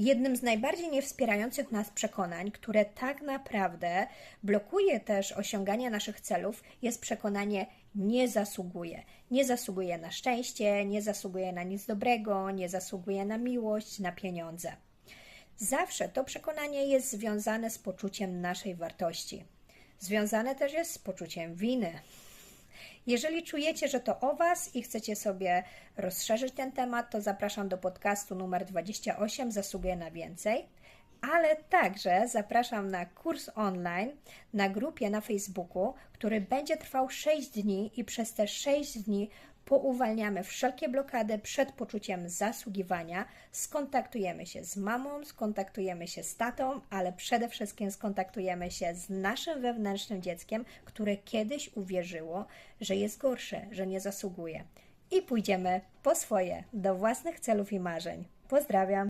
Jednym z najbardziej niewspierających nas przekonań, które tak naprawdę blokuje też osiąganie naszych celów, jest przekonanie nie zasługuje. Nie zasługuje na szczęście, nie zasługuje na nic dobrego, nie zasługuje na miłość, na pieniądze. Zawsze to przekonanie jest związane z poczuciem naszej wartości. Związane też jest z poczuciem winy. Jeżeli czujecie, że to o Was i chcecie sobie rozszerzyć ten temat, to zapraszam do podcastu numer 28 Zasługuję na więcej. Ale także zapraszam na kurs online na grupie na Facebooku, który będzie trwał 6 dni i przez te 6 dni pouwalniamy wszelkie blokady przed poczuciem zasługiwania, skontaktujemy się z mamą, skontaktujemy się z tatą, ale przede wszystkim skontaktujemy się z naszym wewnętrznym dzieckiem, które kiedyś uwierzyło, że jest gorsze, że nie zasługuje. I pójdziemy po swoje, do własnych celów i marzeń. Pozdrawiam!